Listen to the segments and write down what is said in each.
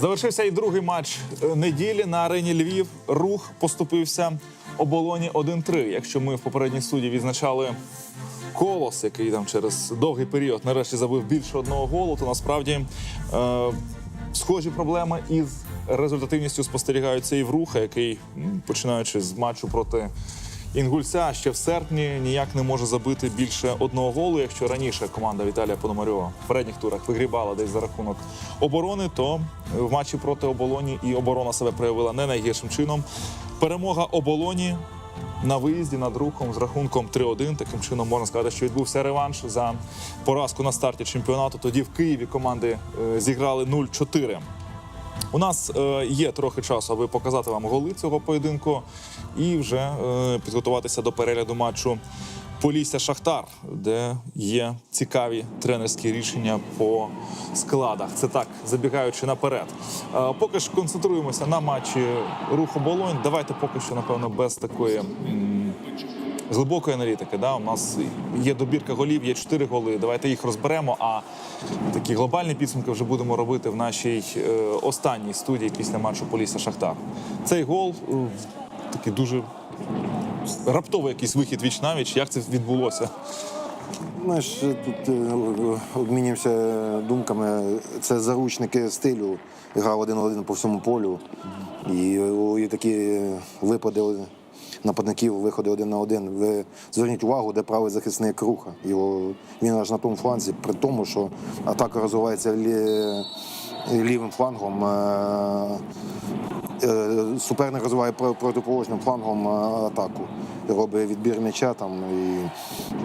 Завершився і другий матч е, неділі на арені Львів. Рух поступився оболоні 1-3. Якщо ми в попередній суді відзначали колос, який там через довгий період нарешті забив більше одного голу, то насправді е, схожі проблеми із результативністю спостерігаються і в руха, який, починаючи з матчу проти. Інгульця ще в серпні ніяк не може забити більше одного голу. Якщо раніше команда Віталія Пономарьова в передніх турах вигрібала десь за рахунок оборони, то в матчі проти оболоні і оборона себе проявила не найгіршим чином. Перемога оболоні на виїзді над рухом з рахунком 3-1. Таким чином можна сказати, що відбувся реванш за поразку на старті чемпіонату. Тоді в Києві команди е, зіграли 0-4. У нас е, є трохи часу, аби показати вам голи цього поєдинку і вже е, підготуватися до перегляду матчу Полісся Шахтар, де є цікаві тренерські рішення по складах. Це так, забігаючи наперед. Е, поки ж концентруємося на матчі Руху Болонь. Давайте поки що, напевно, без такої. З глибокої аналітики, да, у нас є добірка голів, є чотири голи. Давайте їх розберемо. А такі глобальні підсумки вже будемо робити в нашій е, останній студії після матчу Полісся Шахтар. Цей гол е, такий дуже раптовий якийсь вихід віч навіч. Як це відбулося? Знаєш, тут е, обмінюємося думками. Це заручники стилю. Грав один один по всьому полю. І, і такі випади нападників, виходи один на один. Ви зверніть увагу, де правий захисник руха. Його, він аж на тому фланзі, при тому, що атака розвивається лі, лівим флангом. Е, Суперник розвиває протиположним флангом е, атаку. Робить відбір м'яча там і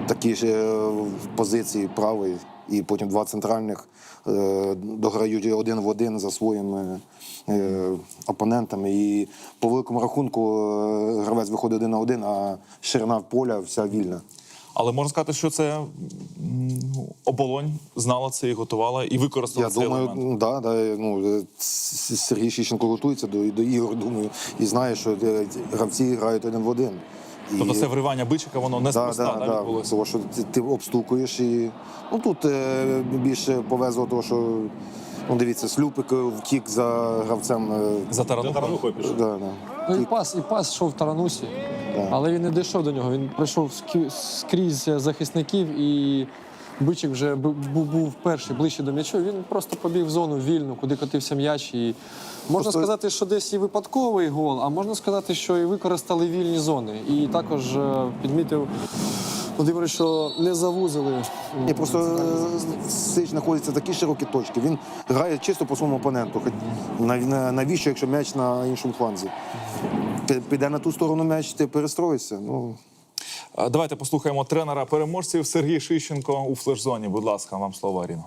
такі ж е, позиції правий, і потім два центральних дограють один в один за своїми опонентами. І по великому рахунку гравець виходить один на один, а ширина поля вся вільна. Але можна сказати, що це ну, оболонь знала це і готувала, і використала Я цей думаю, елемент. да, да, ну, е, Сергій Щищенко готується до, до ігор, думаю, і знає, що е, гравці грають один в один. І- Тобто це вривання бичика, воно не Да, спроста да, да, да, відбулося. Тому що ти, ти обстукуєш і. Ну тут е, більше повезло, того, що ну, дивіться, Слюпик е, втік за гравцем. За таранухою пішов. да, да. І пас, і пас йшов в Таранусі, але він не дійшов до нього. Він пройшов скрізь захисників і Бичик вже бу- бу- був перший ближче до м'ячу. Він просто побіг в зону вільну, куди котився м'яч. І можна Просто- сказати, що десь і випадковий гол, а можна сказати, що і використали вільні зони. І також Володимир, що не завузили. Ні, просто е, Сич знаходиться такі широкі точки. Він грає чисто по своєму опоненту. Навіщо, якщо м'яч на іншому фланзі? Піде на ту сторону м'яч, ти перестроїшся. Ну, Давайте послухаємо тренера переможців Сергій Шищенко у флеш-зоні. Будь ласка, вам слово, Аріно.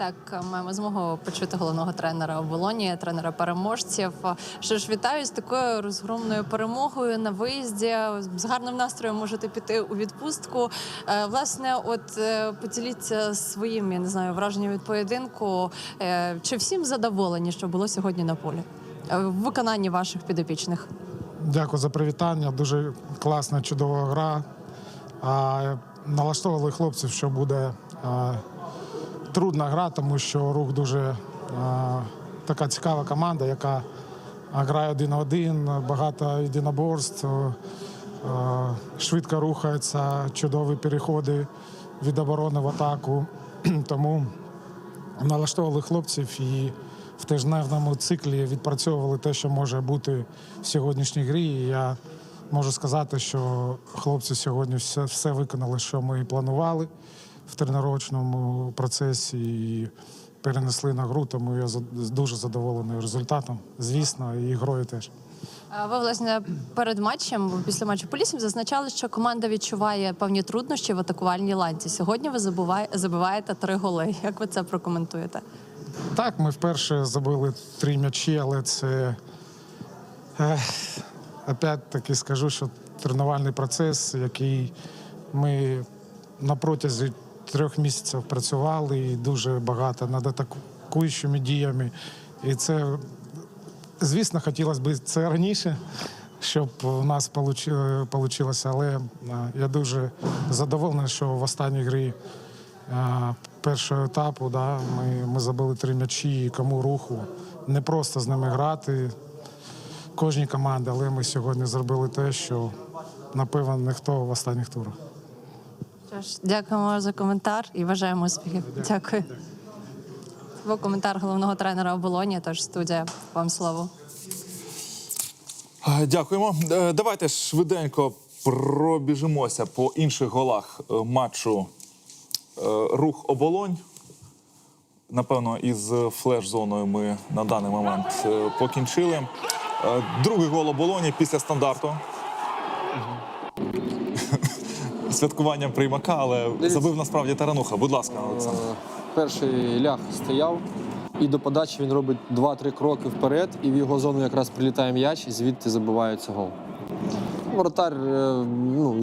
Так, маємо змогу почути головного тренера оболоні, тренера переможців. Що ж, вітаю з такою розгромною перемогою на виїзді. З гарним настроєм можете піти у відпустку. Е, Власне, от е, поділіться своїм, я не знаю, враженням від поєдинку. Е, Чи всім задоволені, що було сьогодні на полі? В виконанні ваших підопічних. Дякую за привітання. Дуже класна, чудова гра. Налаштовували хлопців, що буде трудна гра, тому що рух дуже а, така цікава команда, яка грає один на один, багато єдиноборств, а, швидко рухається, чудові переходи від оборони в атаку. Тому налаштовували хлопців і в тижневному циклі відпрацьовували те, що може бути в сьогоднішній грі. І я можу сказати, що хлопці сьогодні все, все виконали, що ми і планували в тренувальному процесі і перенесли на гру. Тому я дуже задоволений результатом, звісно, і грою теж. Ви, власне, перед матчем, після матчу Полісів, зазначали, що команда відчуває певні труднощі в атакувальній ланці. Сьогодні ви забиваєте три голи. Як ви це прокоментуєте? Так, ми вперше забили три м'ячі, але це опять таки скажу, що тренувальний процес, який ми на протязі трьох місяців працювали і дуже багато над атакуючими діями. І це, звісно, хотілося б це раніше. щоб у нас вийшло. Але е, я дуже задоволений, що в останній грі е, першого етапу да, ми, ми забили три м'ячі і кому руху. Не просто з ними грати кожній команді, але ми сьогодні зробили те, що напевно ніхто в останніх турах. Що ж, дякуємо за коментар і бажаємо успіхів. Дякую. Це був коментар головного тренера оболоні. Тож студія вам слово. Е, Дякуємо. Е, Давайте швиденько пробіжимося по інших голах е, матчу рух оболонь. Напевно, із флеш-зоною ми на даний момент покінчили. Другий гол оболоні після стандарту. Святкуванням приймака, але Дивіться. забив насправді тарануха. Будь ласка, Олександр. Е, Перший ляг стояв, і до подачі він робить 2-3 кроки вперед, і в його зону якраз прилітає м'яч, і звідти забивається гол. Воротар, е, ну,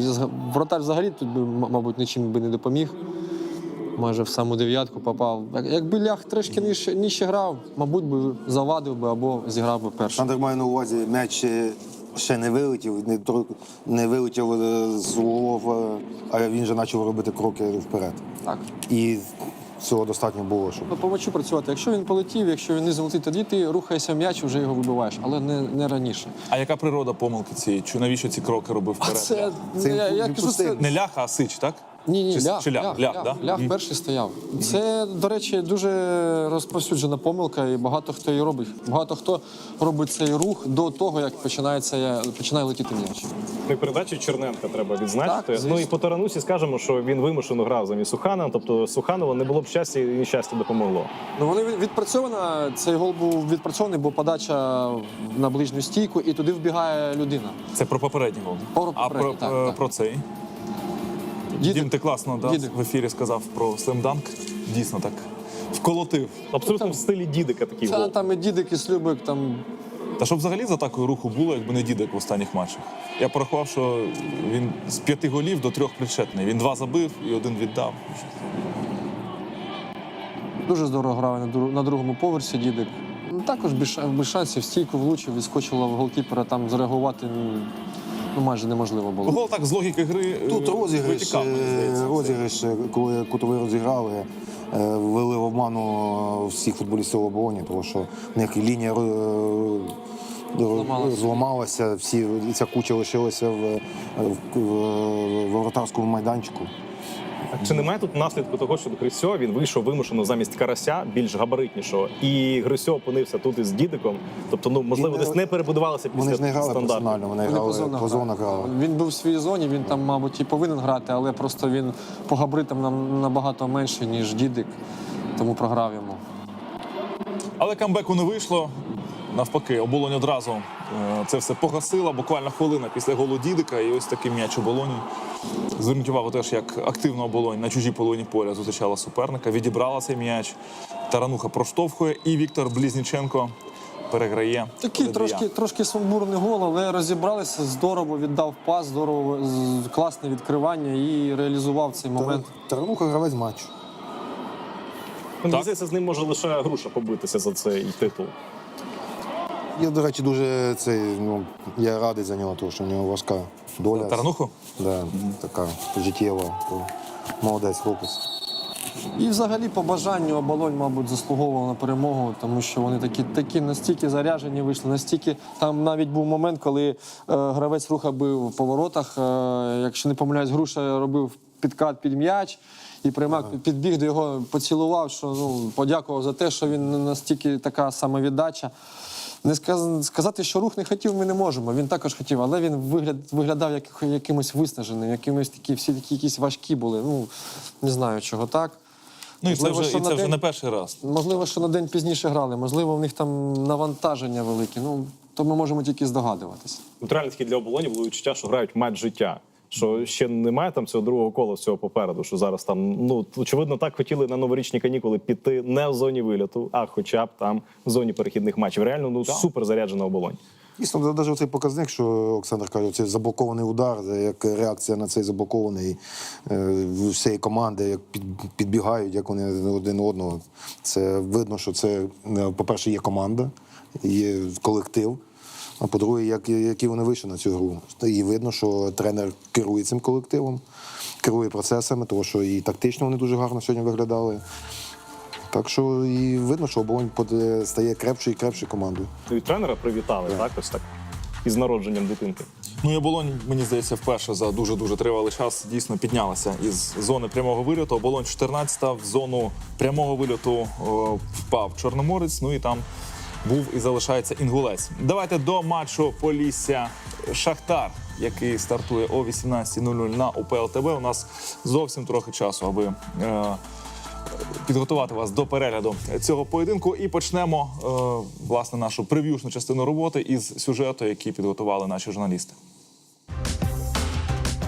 воротар взагалі тут, би, мабуть, нічим би не допоміг. Майже в саму дев'ятку попав. Якби ляг трішки нижче, нижче грав, мабуть, би завадив би або зіграв би перший. Олександр має на увазі, м'яч ще- не вилетів, не, не вилетів е, з углов, е, а він вже почав робити кроки вперед. Так. І цього достатньо було, щоб Ну, По м'ячу працювати. Якщо він полетів, якщо він не залетить, тоді ти рухаєшся м'яч, вже його вибиваєш, але не, не раніше. А яка природа помилки цієї? Чи навіщо ці кроки робив А вперед? це, Це я, я кажу, це. Не ляха, а сич, так? Ні, ні, Чи, ляг, чи ляг, ляг, ляг, ляг, да? ляг Мгм. перший стояв. Це, до речі, дуже розповсюджена помилка, і багато хто її робить. Багато хто робить цей рух до того, як починається починає летіти м'яч. Ну і передачу Черненка треба відзначити. Так, звісно. ну і по Таранусі скажемо, що він вимушено грав замість Сухана. Тобто Суханову не було б щастя і нещастя допомогло. Ну вони від- відпрацьована. Цей гол був відпрацьований, бо подача на ближню стійку, і туди вбігає людина. Це про попередній гол. Про а про, так, е, так. про цей. Дідик. Дім, ти класно да, в ефірі сказав про слемданк. Дійсно так. Вколотив. Абсолютно в стилі дідика такий гол. там і дідик, і слюбик, там Та щоб взагалі з атакою руху було, якби не дідик в останніх матчах. Я порахував, що він з п'яти голів до трьох причетний. Він два забив і один віддав. дуже здорово грав на другому поверсі дідик. Ну, також без, ша- без шансів стійку влучив, відскочила в голкіпера, там зреагувати ну, ну, майже неможливо було. Гол так з логіки гри. е, Тут розіграш, витікав, мені е, здається. розіграш, е, коли кутовий розіграли, ввели в обману всіх футболістів обороні, тому що в них лінія е, Зламалася. зламалася, всі ця куча лишилася в, в, в воротарському майданчику. Чи немає тут наслідку того, що Грисьо він вийшов вимушено замість карася більш габаритнішого, і Грисьо опинився тут із дідиком. Тобто, ну можливо, Він не- десь не перебудувалися після Вони ж не грали стандарту. персонально, вони Вони грали зонах по зонах грали. грали. Він був в своїй зоні, він там, мабуть, і повинен грати, але просто він по габаритам нам набагато менший, ніж дідик, тому програв йому. Але камбеку не вийшло. Навпаки, оболонь одразу е, це все погасила. Буквально хвилина після голу дідика, і ось такий м'яч оболоні. Зверніть увагу теж, як активно оболонь на чужій половині поля зустрічала суперника, відібрала цей м'яч. Тарануха проштовхує, і Віктор Блізніченко переграє. Такий трошки, трошки сумбурний гол, але розібралися, здорово віддав пас, здорово, класне відкривання і реалізував цей момент. Тарануха гравець матчу. Ну, здається, з ним може лише груша побитися за цей титул. Я, до речі, дуже цей, ну, я радий за нього, тому що в нього важка доля. Тарануху? Да, така життєва. То Молодець хлопець. І взагалі по бажанню оболонь, мабуть, заслуговував на перемогу, тому що вони такі, такі настільки заряжені вийшли, настільки там навіть був момент, коли е, гравець руха бив по воротах. Е, якщо не помиляюсь, груша робив підкат під м'яч. І приймак підбіг до його, поцілував, що ну подякував за те, що він настільки така самовіддача. Не сказати, що рух не хотів, ми не можемо. Він також хотів, але він вигляд, виглядав як, якимось виснаженим, якимось такі, всі такі якісь важкі були. Ну не знаю, чого так. Ну і це вже, що і це вже день- не перший раз. Можливо, що на день пізніше грали, можливо, в них там навантаження велике. Ну то ми можемо тільки здогадуватися. Реально для оболоні було відчуття, що грають матч життя. Що ще немає там цього другого кола всього попереду. Що зараз там, ну очевидно, так хотіли на новорічні канікули піти не в зоні виліту, а хоча б там в зоні перехідних матчів. Реально, ну супер заряджена оболонь. Дійсно, навіть цей показник, що Олександр каже, це заблокований удар, як реакція на цей заблокований е, всієї команди, як підбігають, як вони один одного. Це видно, що це, е, по-перше, є команда, є колектив. А по-друге, як, які вони вийшли на цю гру. І видно, що тренер керує цим колективом, керує процесами, тому що і тактично вони дуже гарно сьогодні виглядали. Так що і видно, що оболонь стає крепшою і крепшою командою. І тренера привітали, так, ось так. Із народженням дитинки. Ну і оболонь, мені здається, вперше за дуже дуже тривалий час дійсно піднялася із зони прямого вильоту. Оболонь 14-та в зону прямого вильоту о, впав Чорноморець. Ну і там був і залишається інгулець. Давайте до матчу Полісся Шахтар, який стартує о 18.00 на УПЛ ТВ. У нас зовсім трохи часу, аби. Е, підготувати вас до перегляду цього поєдинку. І почнемо е, власне нашу прев'юшну частину роботи із сюжету, який підготували наші журналісти.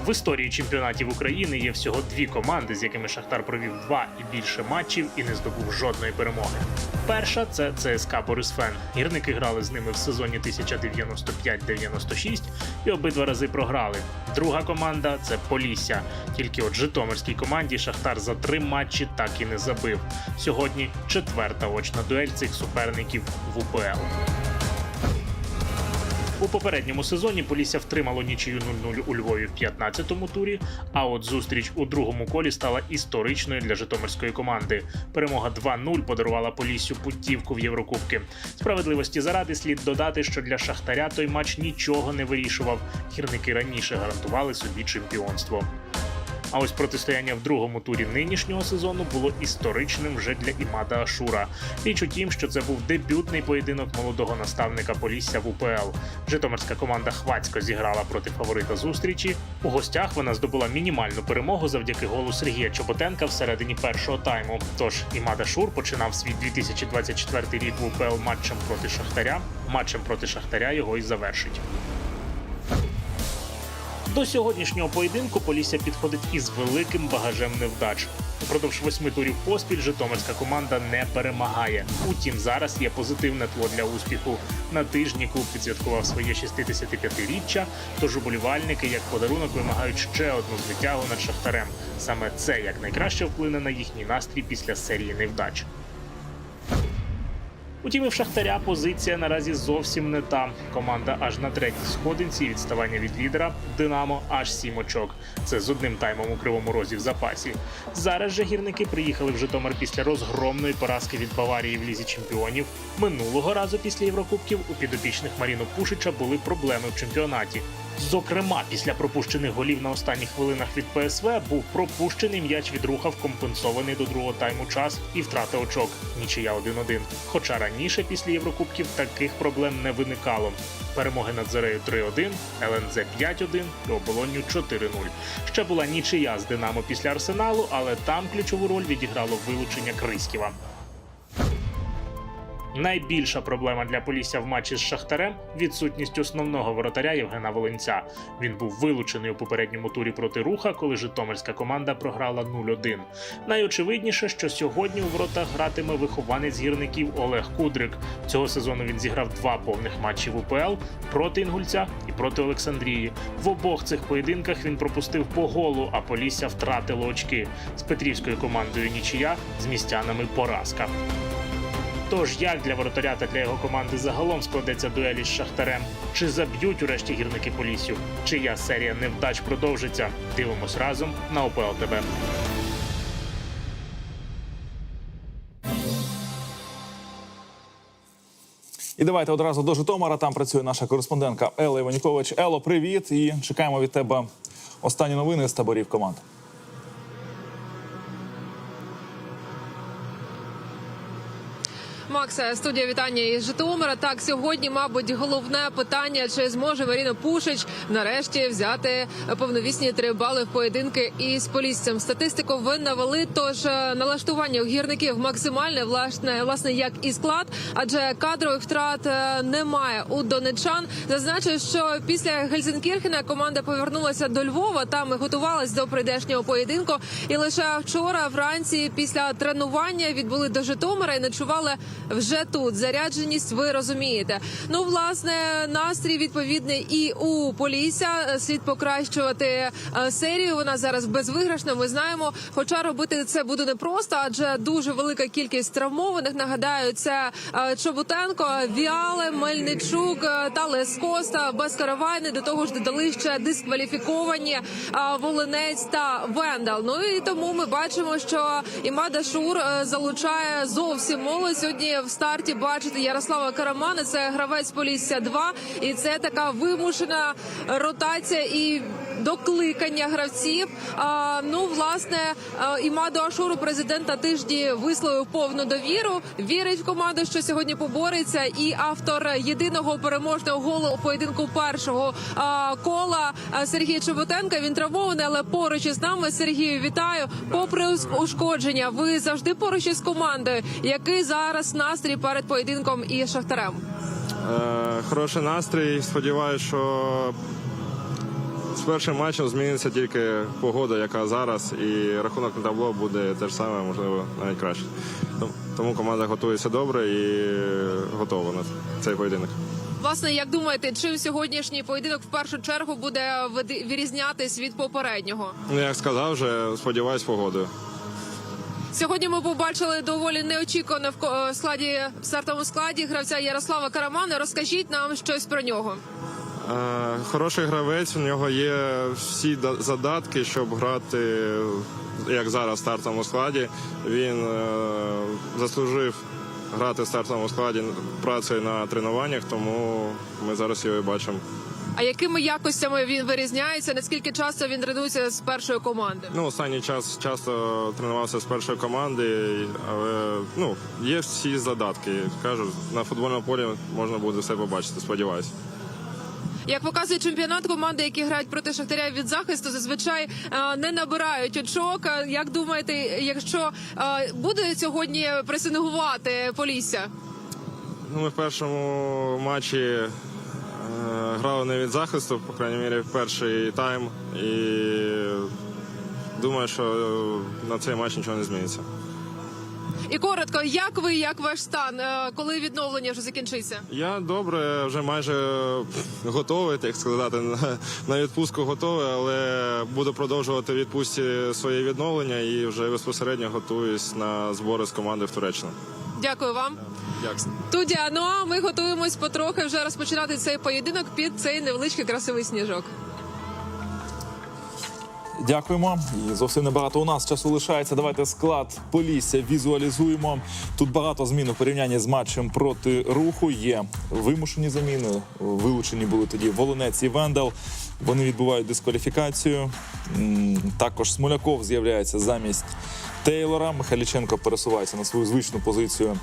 В історії чемпіонатів України є всього дві команди, з якими Шахтар провів два і більше матчів і не здобув жодної перемоги. Перша це ЦСКА Борисфен. Гірники грали з ними в сезоні 1995-96 і обидва рази програли. Друга команда це Полісся. Тільки от Житомирській команді Шахтар за три матчі так і не забив. Сьогодні четверта очна дуель цих суперників в УПЛ. У попередньому сезоні Полісся втримало нічию 0-0 у Львові в 15-му турі. А от зустріч у другому колі стала історичною для житомирської команди. Перемога 2-0 подарувала Поліссю путівку в Єврокубки. Справедливості заради слід додати, що для Шахтаря той матч нічого не вирішував. Хірники раніше гарантували собі чемпіонство. А ось протистояння в другому турі нинішнього сезону було історичним вже для Імада Ашура. Річ у тім, що це був дебютний поєдинок молодого наставника Полісся в УПЛ. Житомирська команда хвацько зіграла проти фаворита зустрічі. У гостях вона здобула мінімальну перемогу завдяки голу Сергія Чоботенка всередині першого тайму. Тож Імада Шур починав свій 2024 рік в УПЛ матчем проти Шахтаря. Матчем проти Шахтаря його і завершить. До сьогоднішнього поєдинку Полісся підходить із великим багажем невдач. Упродовж восьми турів поспіль Житомирська команда не перемагає. Утім, зараз є позитивне тло для успіху. На тижні клуб відсвяткував своє 65-річчя, тож уболівальники як подарунок вимагають ще одну звитягу над шахтарем. Саме це якнайкраще вплине на їхній настрій після серії невдач. Утім, і в Шахтаря позиція наразі зовсім не та. Команда аж на третій сходинці відставання від лідера Динамо аж сім очок. Це з одним таймом у кривому розі в запасі. Зараз же гірники приїхали в Житомир після розгромної поразки від Баварії в лізі чемпіонів. Минулого разу після Єврокубків у підопічних Маріно Пушича були проблеми в чемпіонаті. Зокрема, після пропущених голів на останніх хвилинах від ПСВ був пропущений м'яч від руха компенсований до другого тайму час і втрата очок. Нічия 1-1. Хоча раніше після Єврокубків таких проблем не виникало. Перемоги над Зарею 3-1, ЛНЗ 5-1 і оболонню 4-0. Ще була нічия з Динамо після Арсеналу, але там ключову роль відіграло вилучення Криськіва. Найбільша проблема для Полісся в матчі з Шахтарем відсутність основного воротаря Євгена Волинця. Він був вилучений у попередньому турі проти руха, коли Житомирська команда програла 0-1. Найочевидніше, що сьогодні у воротах гратиме вихованець гірників Олег Кудрик. Цього сезону він зіграв два повних матчі в УПЛ проти Інгульця і проти Олександрії. В обох цих поєдинках він пропустив по голу, а Полісся втратило очки. З петрівською командою нічия з містянами поразка. Тож як для воротаря та для його команди загалом складеться дуелі з Шахтарем? Чи заб'ють урешті гірники Поліссю? Чия серія невдач продовжиться? Дивимось разом на ОПЛ ТВ. І давайте одразу до Житомира. Там працює наша кореспондентка Елла Іванюкович. Ело, привіт! І чекаємо від тебе останні новини з таборів команд. Макса, студія вітання із Житомира. Так, сьогодні, мабуть, головне питання: чи зможе Маріна Пушич нарешті взяти повновісні три бали в поєдинки із полісцем. Статистику ви навели. Тож е, налаштування у гірників максимальне, власне, власне, як і склад, адже кадрових втрат е, немає у донечан. Зазначу, що після Гельсінкірхена команда повернулася до Львова. Там і готувалась до прийдешнього поєдинку. І лише вчора, вранці, після тренування, відбули до Житомира і ночували вже тут. Зарядженість ви розумієте. Ну, власне, настрій відповідний і у Полісся. Слід покращувати е, серію. Вона зараз безвиграшна. Ми знаємо. Хоча робити це буде непросто, адже дуже велика кількість травмованих. Нагадаю, це е, Чоботенко, Віале, Мельничук е, та Лескоста, Баскаравайни. До того ж додали ще дискваліфіковані е, Волинець та Вендал. Ну і тому ми бачимо, що Імада Шур е, залучає зовсім молодь. Сьогодні старті бачити Ярослава Карамана. Це гравець Полісся 2 і це така вимушена ротація і докликання гравців. Ну, власне, Імаду Ашуру президент на тижні висловив повну довіру. Вірить в команду, що сьогодні побореться. І автор єдиного переможного голу поєдинку першого кола Сергій Чеботенко. Він травмований, але поруч із нами Сергію вітаю. Попри ушкодження, ви завжди поруч із командою. Який зараз настрій перед поєдинком і шахтарем? Е, хороший настрій. Сподіваюся, що з першим матчем зміниться тільки погода, яка зараз, і рахунок на табло буде те ж саме, можливо, навіть краще. Тому- команда готується добре і готова на цей поєдинок. Власне, як думаєте, чим сьогоднішній поєдинок в першу чергу буде вирізнятись від попереднього? Ну, як сказав, вже сподіваюсь, погодою. Сьогодні ми побачили доволі неочікувано в складі в стартовому складі гравця Ярослава Карамана. Розкажіть нам щось про нього. Е, Хороший гравець, у нього є всі задатки, щоб грати, як зараз в стартовому складі. Він е, заслужив грати в стартовому складі працею на тренуваннях, тому ми зараз його і бачимо. А якими якостями він вирізняється? Наскільки часто він тренується з першої команди? Ну, останній час часто тренувався з першої команди, але ну, є всі задатки. Кажу, на футбольному полі можна буде все побачити, сподіваюся. Як показує чемпіонат, команди, які грають проти шахтаря від захисту, зазвичай е, не набирають очок. Е, Як думаєте, якщо е, буде сьогодні пресингувати Полісся? Ну, ми в першому матчі грали не від захисту, по крайній мірі, в перший тайм. І думаю, що на цей матч нічого не зміниться. І коротко, як ви, як ваш стан, е, коли відновлення вже закінчиться? Я добре, вже майже готовий, так сказати, на, відпустку готовий, але буду продовжувати відпустці своє відновлення і вже безпосередньо готуюсь на збори з команди в Туреччину. Дякую вам. Дякую. Тудя, ну а ми готуємось потрохи вже розпочинати цей поєдинок під цей невеличкий красивий сніжок. Дякуємо. І зовсім небагато у нас часу лишається. Давайте склад Полісся візуалізуємо. Тут багато змін у порівнянні з матчем проти руху. Є вимушені заміни. Вилучені були тоді Волонець і Вендел. Вони відбувають дискваліфікацію. Також Смоляков з'являється замість Тейлора. Михайліченко пересувається на свою звичну позицію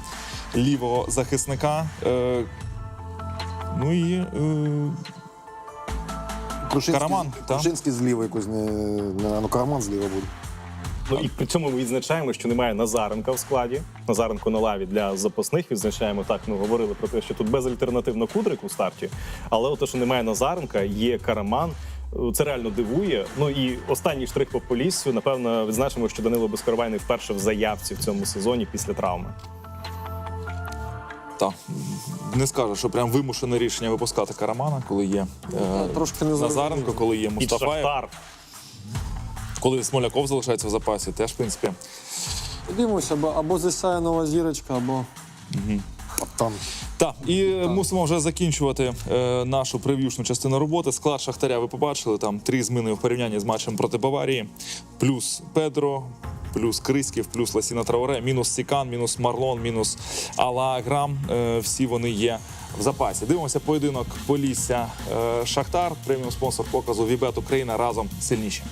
лівого захисника. Е, Ну і е, Караман, та? Крушинський зліва якось не, не ну, Караман зліва буде. Ну і при цьому ми відзначаємо, що немає Назаренка в складі. Назаренко на лаві для запасних. Відзначаємо так. Ми говорили про те, що тут безальтернативно Кудрик у старті. Але от те, що немає Назаренка, є Караман. Це реально дивує. Ну і останній штрих по поліссю. Напевно, відзначимо, що Данило Безкоровайний вперше в заявці в цьому сезоні після травми. Так, не скажу, що прям вимушене рішення випускати Карамана, коли є е, Трошки не Назаренко, коли є І Мустафаєв, Шахтар. коли Смоляков залишається в запасі, теж, в принципі. Дивимося, або, або засяє нова зірочка, або Там Так, і мусимо вже закінчувати е, нашу прев'юшну частину роботи. Склад Шахтаря ви побачили, там три зміни в порівнянні з матчем проти Баварії. Плюс Педро, плюс Крисків, плюс Ласіна Трауре, мінус Сікан, мінус Марлон, мінус Алаграм. Е, всі вони є в запасі. Дивимося поєдинок Полісся е, Шахтар, преміум спонсор показу Вібет Україна разом сильніші.